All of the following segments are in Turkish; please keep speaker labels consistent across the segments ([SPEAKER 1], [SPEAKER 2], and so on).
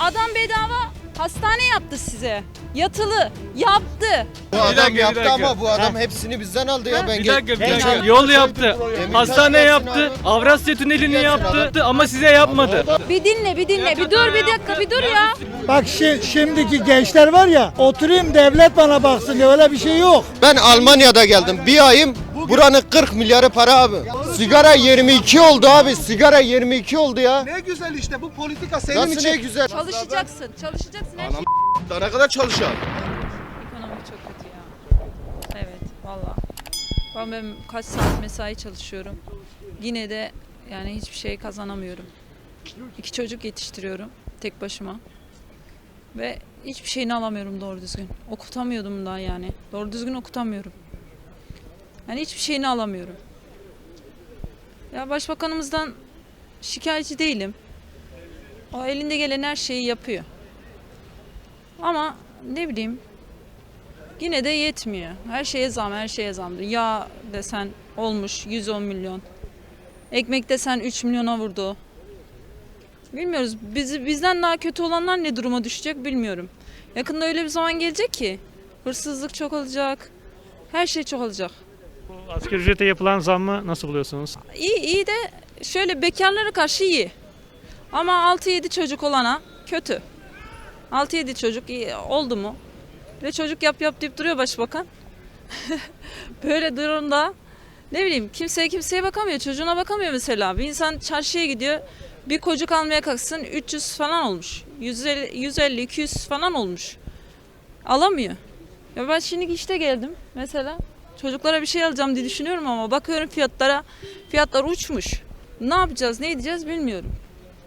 [SPEAKER 1] Adam bedava hastane yaptı size. Yatılı yaptı.
[SPEAKER 2] Bu adam
[SPEAKER 3] dakika, bir
[SPEAKER 2] yaptı
[SPEAKER 3] dakika.
[SPEAKER 2] ama bu adam hepsini bizden aldı ya. Ben
[SPEAKER 3] Bir dakika bir dakika. Yol yaptı. Hastane yaptı.
[SPEAKER 2] abi.
[SPEAKER 3] Avrasya Tüneli'ni yaptı ama size yapmadı.
[SPEAKER 1] Bir dinle bir dinle bir dur bir dakika bir dur ya.
[SPEAKER 4] Bak şi- şimdiki gençler var ya oturayım devlet bana baksın diye öyle bir şey yok.
[SPEAKER 2] Ben Almanya'da geldim. Bir ayım buranın 40 milyarı para abi. Sigara 22 oldu abi. Sigara 22 oldu ya.
[SPEAKER 5] Ne güzel işte bu politika senin
[SPEAKER 2] Nasıl
[SPEAKER 5] için.
[SPEAKER 2] ne güzel.
[SPEAKER 1] Çalışacaksın çalışacaksın her şey.
[SPEAKER 5] Daha ne kadar çalışan?
[SPEAKER 1] Ekonomi çok kötü ya. Evet valla. Ben, ben kaç saat mesai çalışıyorum. Yine de yani hiçbir şey kazanamıyorum. İki çocuk yetiştiriyorum tek başıma. Ve hiçbir şeyini alamıyorum doğru düzgün. Okutamıyordum daha yani. Doğru düzgün okutamıyorum. Yani hiçbir şeyini alamıyorum. Ya başbakanımızdan şikayetçi değilim. O elinde gelen her şeyi yapıyor. Ama ne bileyim Yine de yetmiyor. Her şeye zam, her şeye zam. Yağ desen olmuş 110 milyon. Ekmek desen 3 milyona vurdu. Bilmiyoruz. Bizi bizden daha kötü olanlar ne duruma düşecek bilmiyorum. Yakında öyle bir zaman gelecek ki hırsızlık çok olacak. Her şey çok olacak.
[SPEAKER 6] Asgari ücrete yapılan zammı nasıl buluyorsunuz?
[SPEAKER 1] İyi iyi de şöyle bekarlara karşı iyi. Ama 6-7 çocuk olana kötü. 6-7 çocuk iyi oldu mu? Ve çocuk yap yap deyip duruyor başbakan. Böyle durumda ne bileyim kimseye kimseye bakamıyor. Çocuğuna bakamıyor mesela. Bir insan çarşıya gidiyor. Bir kocuk almaya kalksın 300 falan olmuş. 150 150 200 falan olmuş. Alamıyor. Ya ben şimdi işte geldim mesela. Çocuklara bir şey alacağım diye düşünüyorum ama bakıyorum fiyatlara. Fiyatlar uçmuş. Ne yapacağız, ne edeceğiz bilmiyorum.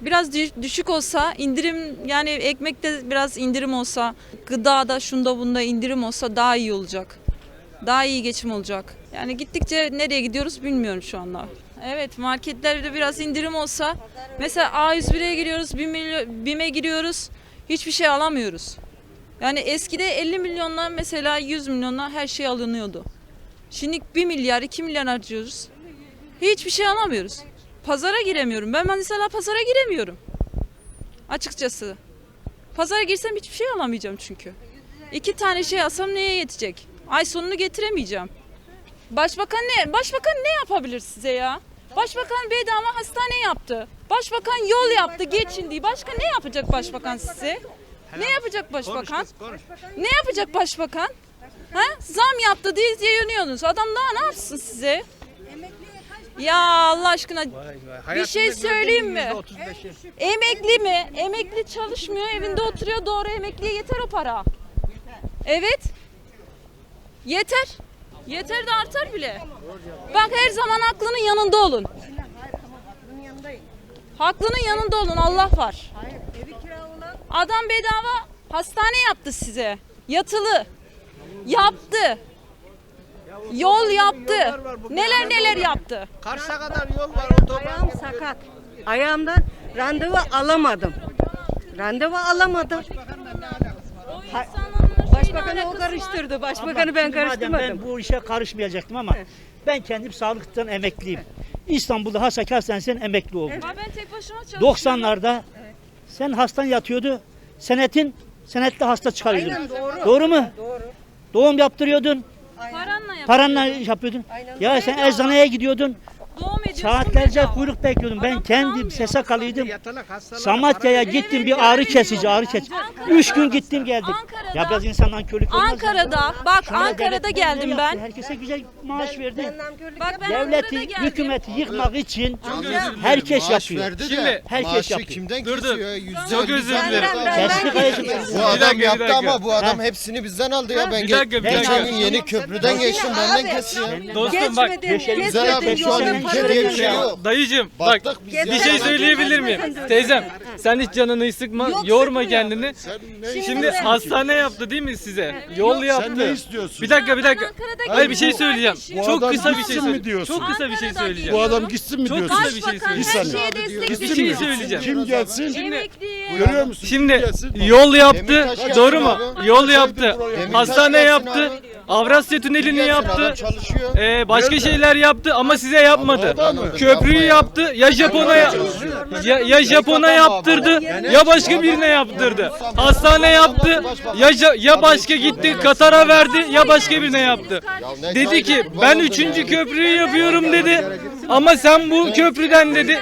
[SPEAKER 1] Biraz dü- düşük olsa, indirim yani ekmekte biraz indirim olsa, gıdada şunda bunda indirim olsa daha iyi olacak. Daha iyi geçim olacak. Yani gittikçe nereye gidiyoruz bilmiyorum şu anda. Evet marketlerde biraz indirim olsa mesela A101'e giriyoruz, BİM'e BİM'e giriyoruz hiçbir şey alamıyoruz. Yani eskide 50 milyonla mesela 100 milyonla her şey alınıyordu. Şimdi 1 milyar 2 milyar harcıyoruz. Hiçbir şey alamıyoruz. Pazara giremiyorum. Ben mesela pazara giremiyorum. Açıkçası. Pazara girsem hiçbir şey alamayacağım çünkü. İki tane şey alsam neye yetecek? Ay sonunu getiremeyeceğim. Başbakan ne? Başbakan ne yapabilir size ya? Başbakan bedava hastane yaptı. Başbakan yol yaptı geçin diye. Başka ne yapacak başbakan size? Ne yapacak başbakan? Ne yapacak başbakan? Ha? Zam yaptı diye yayınlıyorsunuz. Adam daha ne yapsın size? Ya Allah aşkına bir şey söyleyeyim mi? Emekli mi? Emekli çalışmıyor, evinde oturuyor. Doğru emekliye yeter o para. Evet. Yeter. Yeter de artar bile. Bak her zaman aklının yanında olun. Haklının yanında olun. Allah var. Adam bedava hastane yaptı size. Yatılı. Yaptı. Yol yaptı. Neler neler yaptı.
[SPEAKER 5] Kars'a kadar yol var.
[SPEAKER 7] Ayağım sakat. Ayağımdan randevu alamadım. Randevu alamadım. Başbakanı o karıştırdı. Başbakanı ben karıştırmadım.
[SPEAKER 8] Ben bu işe karışmayacaktım ama ben kendim sağlıktan emekliyim. İstanbul'da Hasaki Hastanesi'nden emekli oldum.
[SPEAKER 1] Ben tek başıma çalışıyorum.
[SPEAKER 8] 90'larda sen hastan yatıyordu. Senetin senetli hasta çıkarıyordun. doğru. mu?
[SPEAKER 7] Doğru.
[SPEAKER 8] Doğum yaptırıyordun.
[SPEAKER 1] Paranla yapıyorum.
[SPEAKER 8] Paranla yapıyordun. Ya sen eczaneye gidiyordun. Saatlerce kuyruk bekliyordum. Ben kendim
[SPEAKER 1] almıyor.
[SPEAKER 8] SSK'lıydım. Samatya'ya gittim bir ağrı kesici, ağrı kesici. Üç gün gittim geldim.
[SPEAKER 1] Ankara'da-
[SPEAKER 8] Ya biraz insandan körlük olmaz mı?
[SPEAKER 1] Ankara'da bak
[SPEAKER 8] Şu anda
[SPEAKER 1] Ankara'da geldim ben.
[SPEAKER 8] Herkese güzel maaş verdi.
[SPEAKER 1] Bak ben Ankara'da
[SPEAKER 8] Devleti,
[SPEAKER 1] geldim.
[SPEAKER 8] hükümeti yıkmak için herkes
[SPEAKER 2] maaş
[SPEAKER 8] yapıyor.
[SPEAKER 2] verdi de
[SPEAKER 3] Şimdi-
[SPEAKER 8] Herkes
[SPEAKER 2] maaşı
[SPEAKER 8] yapıyor.
[SPEAKER 2] kimden
[SPEAKER 3] Dur, dur.
[SPEAKER 2] kesiyor? Yüzde
[SPEAKER 3] Çok
[SPEAKER 2] elli
[SPEAKER 3] özür dilerim.
[SPEAKER 8] Kestik.
[SPEAKER 2] Bu
[SPEAKER 3] Bir
[SPEAKER 2] adam
[SPEAKER 3] bir
[SPEAKER 2] yaptı
[SPEAKER 3] dakika.
[SPEAKER 2] ama bu adam hepsini bizden aldı ya. Ben
[SPEAKER 3] Bir
[SPEAKER 2] ge-
[SPEAKER 3] dakika, bir
[SPEAKER 2] geçen
[SPEAKER 3] dakika.
[SPEAKER 2] gün yeni köprüden geçtim benden kesiyor.
[SPEAKER 3] Dostum bak
[SPEAKER 7] Geçmedin,
[SPEAKER 2] Güzel abi
[SPEAKER 7] geçmedin,
[SPEAKER 2] şu an
[SPEAKER 7] yolun
[SPEAKER 2] diye bir şey
[SPEAKER 7] ver.
[SPEAKER 2] yok.
[SPEAKER 3] dayıcım bak
[SPEAKER 2] Baktık biz
[SPEAKER 3] bir şey söyleyebilir miyim? Teyzem sen hiç canını sıkma yorma kendini. Şimdi hastane yaptı değil mi size? Yol yaptı.
[SPEAKER 9] ne istiyorsun?
[SPEAKER 3] Bir dakika bir dakika.
[SPEAKER 1] Ankara'da
[SPEAKER 3] Hayır bir şey söyleyeceğim.
[SPEAKER 9] Bu
[SPEAKER 3] Çok
[SPEAKER 9] adam
[SPEAKER 3] kısa bir şey
[SPEAKER 9] mi
[SPEAKER 3] söyleyeceğim.
[SPEAKER 9] diyorsun?
[SPEAKER 3] Çok kısa bir şey söyleyeceğim.
[SPEAKER 9] Bu adam gitsin mi
[SPEAKER 3] Çok
[SPEAKER 9] diyorsun?
[SPEAKER 3] kısa bir şey
[SPEAKER 1] Başbakan
[SPEAKER 9] Bir
[SPEAKER 1] her şeye
[SPEAKER 3] Bir şey söyleyeceğim.
[SPEAKER 9] Kim gelsin? Görüyor musun? Kim
[SPEAKER 3] Şimdi
[SPEAKER 9] gelsin?
[SPEAKER 3] yol yaptı.
[SPEAKER 2] Demirtaş gelsin
[SPEAKER 3] Doğru mu?
[SPEAKER 2] abi.
[SPEAKER 3] Yol yaptı. Hastane
[SPEAKER 2] gelsin
[SPEAKER 3] yaptı.
[SPEAKER 2] abi.
[SPEAKER 3] Avrasya Tüneli'ni yaptı.
[SPEAKER 2] adam çalışıyor.
[SPEAKER 3] Ee, başka şeyler yaptı ama size yapmadı.
[SPEAKER 2] Anladım.
[SPEAKER 3] Köprüyü
[SPEAKER 2] Yapma
[SPEAKER 3] yaptı. Ya Japon'a ya, ya Japon'a yaptırdı ya başka birine yaptırdı. Hastane yaptı. Ya Ja- ya başka gitti Katar'a verdi ya başka birine yaptı. Dedi ki ben üçüncü köprüyü yapıyorum dedi. Ama sen bu köprüden dedi.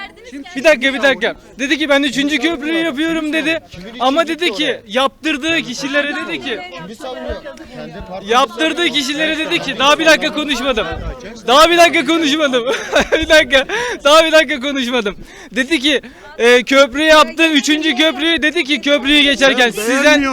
[SPEAKER 3] Bir dakika bir dakika. Dedi ki ben üçüncü köprüyü yapıyorum dedi. Ama dedi ki yaptırdığı kişilere dedi ki
[SPEAKER 2] Kimi savunuyor? Kendi partisi
[SPEAKER 3] Yaptırdığı kişilere dedi ki daha bir dakika konuşmadım. Daha bir dakika konuşmadım. bir dakika. Daha bir dakika konuşmadım. Dedi ki e, köprü yaptı. Üçüncü köprüyü dedi ki köprüyü geçerken sizden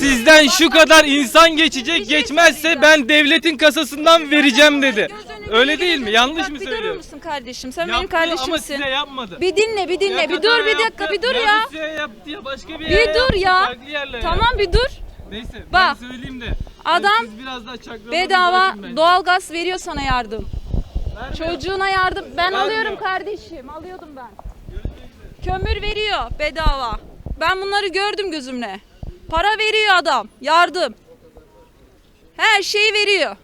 [SPEAKER 3] sizden şu kadar insan geçecek geçmezse ben devletin kasasından vereceğim dedi. Öyle değil mi? Yanlış mı
[SPEAKER 1] Bir durur
[SPEAKER 3] söylüyorum?
[SPEAKER 1] musun kardeşim? Sen benim
[SPEAKER 3] Yaptı ama
[SPEAKER 1] kardeşimsin.
[SPEAKER 3] size yapmadı.
[SPEAKER 1] Bir dinle, bir dinle. Bir dur bir dakika, bir dur
[SPEAKER 3] ya
[SPEAKER 1] ya.
[SPEAKER 3] Rusya'ya yaptı ya başka bir
[SPEAKER 1] Bir
[SPEAKER 3] yere
[SPEAKER 1] dur
[SPEAKER 3] yaptı,
[SPEAKER 1] ya.
[SPEAKER 3] farklı yerlere
[SPEAKER 1] Tamam
[SPEAKER 3] yaptı.
[SPEAKER 1] bir dur.
[SPEAKER 3] Neyse
[SPEAKER 1] Bak,
[SPEAKER 3] ben söyleyeyim de.
[SPEAKER 1] adam
[SPEAKER 3] siz biraz daha çakralarınızı
[SPEAKER 1] Bedava
[SPEAKER 3] bırakın bence.
[SPEAKER 1] doğalgaz veriyor sana yardım. Çocuğuna yardım. Ben
[SPEAKER 3] Vermiyor.
[SPEAKER 1] alıyorum kardeşim. Alıyordum ben. Kömür veriyor bedava. Ben bunları gördüm gözümle. Para veriyor adam. Yardım. Her şeyi veriyor.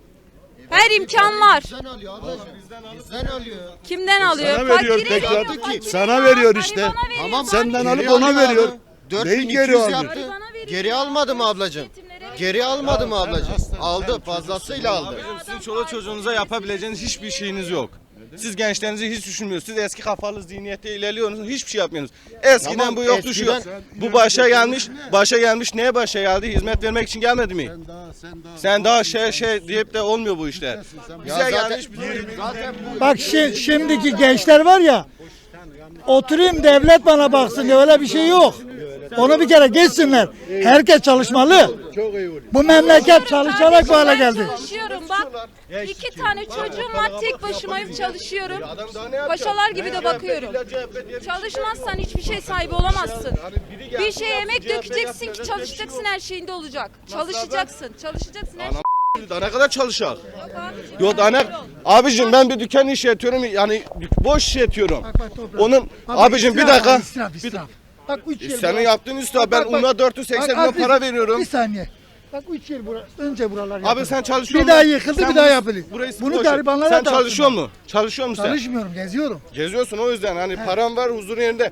[SPEAKER 1] Her imkan var.
[SPEAKER 2] Bizden alıyor ablacığım. Bizden alıyor.
[SPEAKER 1] Kimden alıyor?
[SPEAKER 9] Sana veriyor
[SPEAKER 1] Fakire
[SPEAKER 9] tekrar.
[SPEAKER 1] veriyor, fakire
[SPEAKER 9] Sana veriyor işte.
[SPEAKER 1] Veriyor.
[SPEAKER 2] Tamam.
[SPEAKER 9] Senden
[SPEAKER 2] Geri
[SPEAKER 9] alıp ona
[SPEAKER 2] alıyor
[SPEAKER 9] veriyor.
[SPEAKER 2] abi. 4200
[SPEAKER 9] Neyin geri alıyor?
[SPEAKER 2] yaptı.
[SPEAKER 1] Veriyor.
[SPEAKER 2] Geri almadı mı ablacığım? Geri almadı mı ablacığım? Aldı. Fazlasıyla aldı.
[SPEAKER 5] Sizin çoluk çocuğunuza yapabileceğiniz hiçbir şeyiniz yok. Siz gençlerinizi hiç düşünmüyorsunuz. Siz eski kafalı zihniyette ilerliyorsunuz. Hiçbir şey yapmıyorsunuz. Eskiden
[SPEAKER 2] Tamam,
[SPEAKER 5] bu yoktu şu.
[SPEAKER 2] eskiden-
[SPEAKER 5] Bu başa gelmiş. Başa gelmiş. Neye başa geldi? Hizmet vermek için gelmedi mi? Sen daha şey şey deyip de olmuyor bu işler. Bize gelmiş. bize-
[SPEAKER 4] Bak şi- şimdiki gençler var ya oturayım devlet bana baksın diye öyle bir şey yok. Onu bir kere geçsinler. Herkes çalışmalı. Bu memleket çalışarak bu hale
[SPEAKER 1] Ben
[SPEAKER 4] geldi.
[SPEAKER 1] çalışıyorum bak. İki tane çocuğum var tek başımayım çalışıyorum.
[SPEAKER 5] Adam daha ne yapacak?
[SPEAKER 1] Paşalar gibi de bakıyorum.
[SPEAKER 5] şey
[SPEAKER 1] Çalışmazsan hiçbir şey sahibi olamazsın. Bir şey emek dökeceksin ki çalışacaksın
[SPEAKER 5] şey
[SPEAKER 1] her şeyinde olacak. Çalışacaksın, çalışacaksın her
[SPEAKER 5] Anam daha ne kadar çalışacak? Yok daha ne? Abicim ben bir dükkan işletiyorum yani boş işletiyorum. Onun abicim bir dakika. Bir,
[SPEAKER 4] Bak 3 yıl.
[SPEAKER 5] senin yaptığın üstü ben
[SPEAKER 4] bak, bak.
[SPEAKER 5] ona 480
[SPEAKER 4] Bak,
[SPEAKER 5] milyon para veriyorum.
[SPEAKER 4] Bir saniye. Bak 3 yıl bura, önce buralar
[SPEAKER 5] Abi
[SPEAKER 4] yapıldı.
[SPEAKER 5] sen çalışıyor
[SPEAKER 4] Bir daha yıkıldı
[SPEAKER 5] Sen
[SPEAKER 4] bir daha
[SPEAKER 5] bunu-
[SPEAKER 4] yapılıyor.
[SPEAKER 5] burayı
[SPEAKER 4] Bunu
[SPEAKER 5] boş ver.
[SPEAKER 4] garibanlara
[SPEAKER 5] Sen
[SPEAKER 4] dağıtın.
[SPEAKER 5] çalışıyor mu? Çalışıyor musun sen?
[SPEAKER 4] Çalışmıyorum geziyorum.
[SPEAKER 5] Geziyorsun o yüzden hani param var huzur yerinde.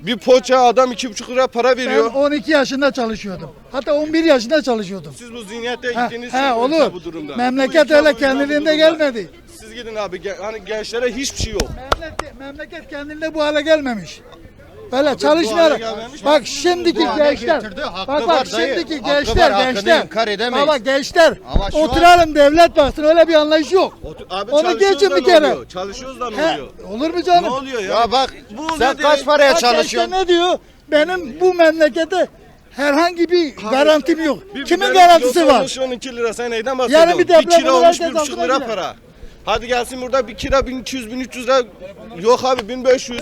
[SPEAKER 5] Bir poğaça adam iki buçuk lira para
[SPEAKER 4] Ben
[SPEAKER 5] veriyor.
[SPEAKER 4] 12 yaşında çalışıyordum. Hatta 11 yaşında çalışıyordum.
[SPEAKER 5] Siz bu zihniyette
[SPEAKER 4] Ha,
[SPEAKER 5] gittiğiniz
[SPEAKER 4] he,
[SPEAKER 5] için
[SPEAKER 4] olur.
[SPEAKER 5] bu durumda.
[SPEAKER 4] Memleket
[SPEAKER 5] Bu ülke
[SPEAKER 4] öyle
[SPEAKER 5] bu bu
[SPEAKER 4] kendiliğinde
[SPEAKER 5] durumda.
[SPEAKER 4] gelmedi.
[SPEAKER 5] Siz gidin abi gen- hani gençlere hiçbir şey yok.
[SPEAKER 4] Memleket, memleket kendinde bu hale gelmemiş. Çalışmayarak.
[SPEAKER 5] gelmemiş.
[SPEAKER 4] Bak şimdiki gençler. Bak
[SPEAKER 2] var
[SPEAKER 4] bak
[SPEAKER 2] dayı.
[SPEAKER 4] şimdiki gençler gençler. Baba gençler. Oturalım devlet baksın öyle bir anlayış yok.
[SPEAKER 5] Otur- Abi
[SPEAKER 4] Onu
[SPEAKER 5] çalışıyoruz
[SPEAKER 4] geçin bir kere.
[SPEAKER 5] oluyor? Çalışıyoruz da ne oluyor?
[SPEAKER 4] olur mu canım?
[SPEAKER 5] Ne oluyor ya?
[SPEAKER 2] Ya bak
[SPEAKER 5] Bu
[SPEAKER 2] sen kaç paraya çalışıyorsun?
[SPEAKER 4] ne diyor? Benim bu memlekete herhangi bir garantim yok.
[SPEAKER 5] Bir
[SPEAKER 4] Kimin garantisi var?
[SPEAKER 5] olmuş 12 lira sen neyden bahsediyorsun?
[SPEAKER 4] Yarın bir
[SPEAKER 5] bir
[SPEAKER 4] deprem
[SPEAKER 5] kira olmuş
[SPEAKER 4] herkes
[SPEAKER 5] 1,5
[SPEAKER 4] altına
[SPEAKER 5] lira para. Hadi gelsin burada bir kira 1200 1300 lira. Yok abi 1500.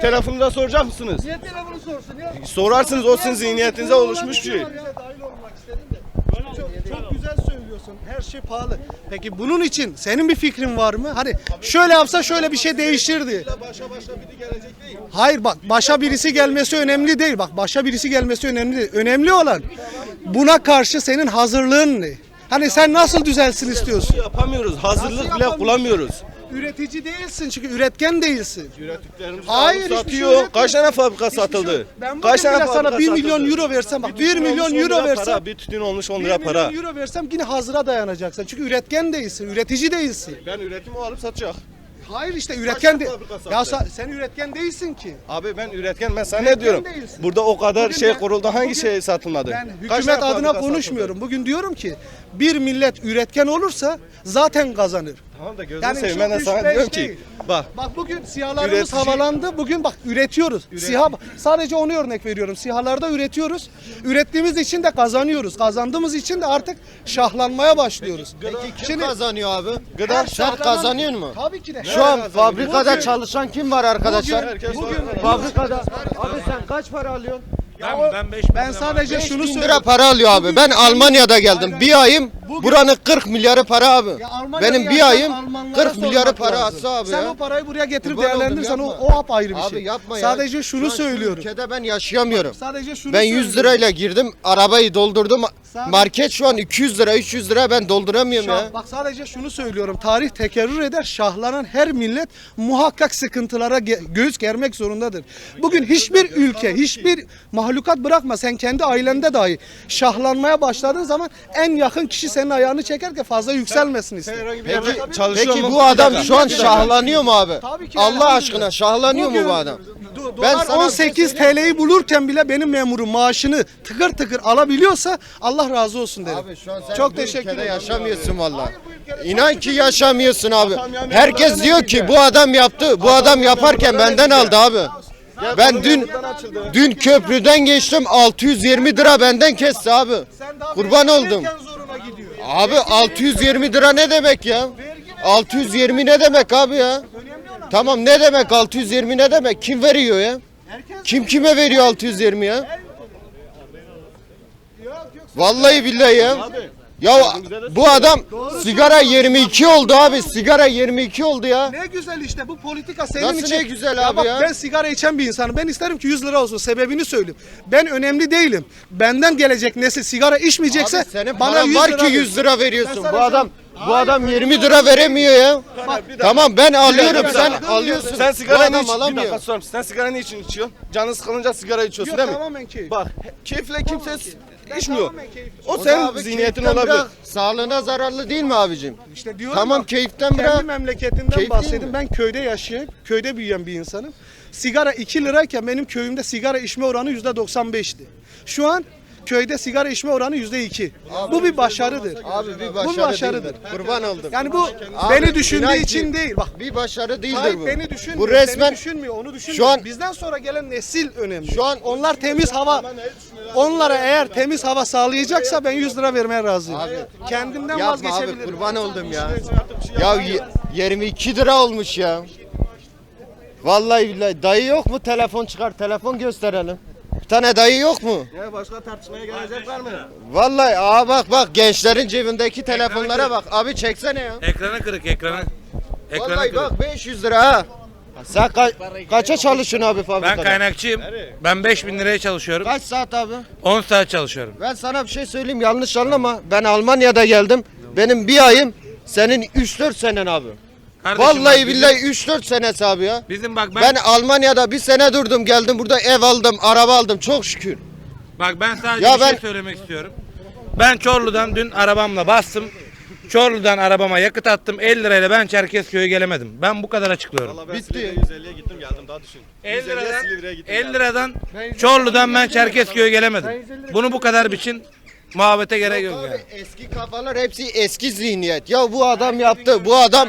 [SPEAKER 5] Telefonda soracak mısınız?
[SPEAKER 4] Niye telefonu sorsun ya?
[SPEAKER 5] Sorarsınız o sizin zihniyetinize oluşmuş bir şey.
[SPEAKER 9] Çok güzel söylüyorsun. Her şey pahalı. Peki bunun için senin bir fikrin var mı? Hani şöyle yapsa şöyle bir şey değişirdi.
[SPEAKER 5] Başa başa biri gelecek değil.
[SPEAKER 9] Hayır bak başa birisi gelmesi önemli değil. Bak başa birisi gelmesi önemli değil. Önemli olan buna karşı senin hazırlığın ne? Hani sen nasıl düzelsin istiyorsun?
[SPEAKER 5] Yapamıyoruz. Hazırlık bile bulamıyoruz.
[SPEAKER 9] Üretici değilsin çünkü üretken değilsin.
[SPEAKER 5] Ürettiklerimizi
[SPEAKER 9] Hayır,
[SPEAKER 5] alıp
[SPEAKER 9] hiçbir şey
[SPEAKER 5] satıyor.
[SPEAKER 9] üretmiyor.
[SPEAKER 5] Kaç tane fabrika
[SPEAKER 9] Hiçbir şey
[SPEAKER 5] satıldı?
[SPEAKER 9] yok. Ben
[SPEAKER 5] Kaç
[SPEAKER 9] bugün
[SPEAKER 5] tane
[SPEAKER 9] bile sana
[SPEAKER 5] fabrika
[SPEAKER 9] 1 milyon
[SPEAKER 5] satıldı?
[SPEAKER 9] euro versem bak 1
[SPEAKER 5] tütün
[SPEAKER 9] milyon
[SPEAKER 5] olmuş on
[SPEAKER 9] euro
[SPEAKER 5] lira
[SPEAKER 9] versem
[SPEAKER 5] Para, bir tütün olmuş 10
[SPEAKER 9] 1
[SPEAKER 5] lira
[SPEAKER 9] milyon
[SPEAKER 5] para.
[SPEAKER 9] euro versem yine hazıra dayanacaksın. Çünkü üretken değilsin, üretici değilsin.
[SPEAKER 5] Ben üretimi alıp satacak.
[SPEAKER 9] Hayır işte üretken de
[SPEAKER 5] fabrika sattı?
[SPEAKER 9] Ya sa- sen üretken değilsin ki.
[SPEAKER 5] Abi ben üretken ben sana ne
[SPEAKER 9] Üretken
[SPEAKER 5] diyorum?
[SPEAKER 9] değilsin.
[SPEAKER 5] Burada o kadar
[SPEAKER 9] Bugün
[SPEAKER 5] şey
[SPEAKER 9] ben-
[SPEAKER 5] kuruldu hangi
[SPEAKER 9] bugün
[SPEAKER 5] şey satılmadı?
[SPEAKER 9] Ben
[SPEAKER 5] Kaç
[SPEAKER 9] hükümet
[SPEAKER 5] tane
[SPEAKER 9] adına
[SPEAKER 5] fabrika
[SPEAKER 9] konuşmuyorum. Bugün diyorum ki bir millet üretken olursa zaten kazanır.
[SPEAKER 5] Tamam da gözünü
[SPEAKER 9] Yani
[SPEAKER 5] seveyim
[SPEAKER 9] şu
[SPEAKER 5] ben de sana
[SPEAKER 9] beş
[SPEAKER 5] diyorum ki
[SPEAKER 9] değil.
[SPEAKER 5] bak
[SPEAKER 9] Bak bugün sihalarımız
[SPEAKER 5] Üretici-
[SPEAKER 9] havalandı. Bugün bak üretiyoruz. Siha sadece onu örnek veriyorum. Sihalarda üretiyoruz. Ürettiğimiz için de kazanıyoruz. Kazandığımız için de artık şahlanmaya başlıyoruz.
[SPEAKER 2] Kim kazanıyor abi?
[SPEAKER 9] Gıda-
[SPEAKER 2] Sen kazanıyor mu?
[SPEAKER 9] Tabii ki de.
[SPEAKER 2] Şu an
[SPEAKER 5] kazanıyor?
[SPEAKER 2] fabrikada
[SPEAKER 9] Bugün-
[SPEAKER 2] çalışan kim var arkadaşlar?
[SPEAKER 9] bugün-
[SPEAKER 5] var.
[SPEAKER 2] Fabrikada. Abi sen kaç para alıyorsun?
[SPEAKER 9] Ben sadece şunu
[SPEAKER 2] 1000 lira
[SPEAKER 9] söylüyorum.
[SPEAKER 2] para alıyor abi. Ben Almanya'da geldim. Bir ayım Buranın 40 milyarı para abi.
[SPEAKER 9] Ya Almanya'da
[SPEAKER 2] Benim bir
[SPEAKER 9] yaşayan
[SPEAKER 2] ayım
[SPEAKER 9] Almanlara
[SPEAKER 2] 40 milyarı para
[SPEAKER 9] lazım.
[SPEAKER 2] atsa abi
[SPEAKER 9] Sen
[SPEAKER 2] ya.
[SPEAKER 9] o parayı buraya getirip
[SPEAKER 2] Kurban oldum,
[SPEAKER 9] değerlendirirsen o,
[SPEAKER 2] yapma.
[SPEAKER 9] o apayrı bir
[SPEAKER 2] Abi
[SPEAKER 9] şey.
[SPEAKER 2] yapma ya.
[SPEAKER 9] Sadece şunu
[SPEAKER 2] Şu an şu
[SPEAKER 9] söylüyorum.
[SPEAKER 2] ülkede ben yaşayamıyorum.
[SPEAKER 9] Sadece şunu
[SPEAKER 2] Ben 100
[SPEAKER 9] söylüyorum.
[SPEAKER 2] lirayla girdim, arabayı doldurdum.
[SPEAKER 9] Sadece-
[SPEAKER 2] Market şu an 200 lira, 300 lira ben dolduramıyorum
[SPEAKER 9] Şah-
[SPEAKER 2] ya.
[SPEAKER 9] bak sadece şunu söylüyorum. Tarih tekerrür eder. Şahlanan her millet muhakkak sıkıntılara ge- göğüs germek zorundadır. Bugün hiçbir ülke, hiçbir mahlukat bırakma. Sen kendi ailende dahi şahlanmaya başladığın zaman en yakın kişi senin ayağını çeker ki fazla yükselmesin ister.
[SPEAKER 2] Peki,
[SPEAKER 5] çalışıyor
[SPEAKER 2] peki
[SPEAKER 5] mu?
[SPEAKER 2] bu adam şu an şahlanıyor mu abi?
[SPEAKER 9] Tabii ki
[SPEAKER 2] Allah
[SPEAKER 9] elhamdülillah.
[SPEAKER 2] aşkına şahlanıyor mu bu adam? Ben
[SPEAKER 9] dolar
[SPEAKER 2] sana bir şey
[SPEAKER 9] 18 TL'yi bulurken bile benim memurum maaşını tıkır tıkır alabiliyorsa Allah razı olsun derim.
[SPEAKER 2] Abi şu an sen
[SPEAKER 9] Çok
[SPEAKER 2] bu
[SPEAKER 9] teşekkür
[SPEAKER 2] ülkede
[SPEAKER 9] ederim.
[SPEAKER 2] yaşamıyorsun valla. İnan
[SPEAKER 9] çok
[SPEAKER 2] ki yaşamıyorsun abi. Herkes diyor ki bu adam yaptı. Bu adam yaparken benden aldı abi. Ben dün dün köprüden geçtim 620 lira benden kesti abi. Kurban oldum. Abi 620 lira ne demek ya? 620 ne demek abi ya? Tamam ne demek 620 ne demek? Kim veriyor ya? Kim kime veriyor 620 ya? Vallahi billahi ya. Ya bu adam sigara 22 oldu abi. Sigara 22 oldu ya.
[SPEAKER 9] Ne güzel işte bu politika senin
[SPEAKER 2] Nasıl
[SPEAKER 9] için.
[SPEAKER 2] ne güzel abi
[SPEAKER 9] bak,
[SPEAKER 2] ya?
[SPEAKER 9] Ben sigara içen bir insanım. Ben isterim ki 100 lira olsun. Sebebini söyleyeyim. Ben önemli değilim. Benden gelecek nesil sigara içmeyecekse
[SPEAKER 2] Abi senin
[SPEAKER 9] bana
[SPEAKER 2] paran
[SPEAKER 9] 100
[SPEAKER 2] var
[SPEAKER 9] lira
[SPEAKER 2] ki
[SPEAKER 9] ver.
[SPEAKER 2] 100 lira
[SPEAKER 9] Ben
[SPEAKER 2] veriyorsun.
[SPEAKER 9] sana
[SPEAKER 2] Bu adam bu adam 20 lira veremiyor ya. Tamam ben alıyorum sen alıyorsun.
[SPEAKER 5] Sen
[SPEAKER 2] Bu
[SPEAKER 5] sigara ne
[SPEAKER 2] adam
[SPEAKER 5] için? Bir
[SPEAKER 2] alamıyor.
[SPEAKER 5] dakika sorar mısın? Sen sigara ne için içiyorsun? Canın sıkılınca sigara içiyorsun
[SPEAKER 9] Yok,
[SPEAKER 5] değil mi?
[SPEAKER 9] tamamen keyif.
[SPEAKER 5] Bak keyifle kimse içmiyor. O senin
[SPEAKER 2] abi
[SPEAKER 5] zihniyetin olabilir.
[SPEAKER 2] bırak, Sağlığına zararlı değil mi abicim?
[SPEAKER 9] İşte diyorum
[SPEAKER 2] Tamam
[SPEAKER 9] ya,
[SPEAKER 2] keyiften
[SPEAKER 9] kendi
[SPEAKER 2] bırak.
[SPEAKER 9] memleketimden
[SPEAKER 2] Keyif değil
[SPEAKER 9] bahsedeyim. Ben köyde yaşayıp köyde büyüyen bir insanım. Sigara 2 lirayken benim köyümde sigara içme oranı %95'ti. Şu an köyde sigara içme oranı %2. Bu bir başarıdır.
[SPEAKER 2] Abi bir
[SPEAKER 9] Bu
[SPEAKER 2] başarı
[SPEAKER 9] başarıdır.
[SPEAKER 2] değildir. Kurban oldum.
[SPEAKER 9] Yani bu
[SPEAKER 2] Abi,
[SPEAKER 9] beni düşündüğü
[SPEAKER 2] ki
[SPEAKER 9] için değil. Bak
[SPEAKER 2] bir başarı değildir
[SPEAKER 9] Tayyip
[SPEAKER 2] bu.
[SPEAKER 9] beni düşünmüyor.
[SPEAKER 2] Bu resmen
[SPEAKER 9] seni düşünmüyor, onu düşünmüyor.
[SPEAKER 2] Şu an-
[SPEAKER 9] bizden sonra gelen nesil önemli.
[SPEAKER 2] Şu an-
[SPEAKER 9] onlar temiz hava onlara eğer temiz hava sağlayacaksa ben 100 lira vermeye razıyım. Kendimden
[SPEAKER 2] yapma abi
[SPEAKER 9] vazgeçebilirim.
[SPEAKER 2] kurban oldum ya. Ya y- 22 lira olmuş ya. Vallahi billahi dayı yok mu telefon çıkar telefon gösterelim. Bir tane dayı yok mu?
[SPEAKER 5] Ya başka tartışmaya gelecekler mi?
[SPEAKER 2] Vallahi aa bak bak gençlerin cebindeki telefonlara bak. Abi çeksene ya.
[SPEAKER 10] Ekranı kırık ekranı. Ekranı
[SPEAKER 2] Vallahi
[SPEAKER 10] kırık.
[SPEAKER 2] bak 500 lira ha. Sen ka- kaça çalışıyorsun abi fabrikada?
[SPEAKER 10] Ben kaynakçıyım. Ben 5000 liraya çalışıyorum.
[SPEAKER 2] Kaç saat abi?
[SPEAKER 10] 10 saat çalışıyorum.
[SPEAKER 2] Ben sana bir şey söyleyeyim yanlış anlama. Ben Almanya'da geldim. Benim bir ayım senin 3-4 senen abi.
[SPEAKER 10] Kardeşim
[SPEAKER 2] Vallahi
[SPEAKER 10] bak,
[SPEAKER 2] billahi 3-4 senesi abi ya.
[SPEAKER 10] Bizim bak ben,
[SPEAKER 2] Ben Almanya'da bir sene durdum geldim burada ev aldım araba aldım çok şükür.
[SPEAKER 10] bak ben sadece
[SPEAKER 2] Ya
[SPEAKER 10] bir
[SPEAKER 2] ben-
[SPEAKER 10] şey söylemek istiyorum. Ben Çorlu'dan dün arabamla bastım. Çorlu'dan arabama yakıt attım. 50 lirayla ben Çerkezköy'e gelemedim. Ben bu kadar açıklıyorum.
[SPEAKER 2] Bitti.
[SPEAKER 5] 150'ye gittim geldim daha düşün.
[SPEAKER 10] 50 liradan 50 liradan Çorlu'dan ben Çerkezköy'e gelemedim. Bunu bu kadar biçin muhabbete gerek yok yani.
[SPEAKER 2] Eski kafalar hepsi eski zihniyet. Ya bu adam yaptı bu adam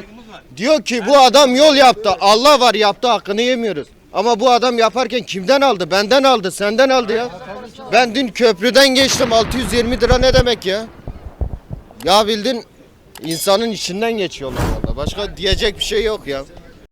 [SPEAKER 2] diyor ki bu adam yol yaptı. Allah var yaptı hakkını yemiyoruz. Ama bu adam yaparken kimden aldı? Benden aldı, senden aldı ya. Ben dün köprüden geçtim 620 lira ne demek ya? Ya bildin insanın içinden geçiyorlar valla. Başka diyecek bir şey yok ya.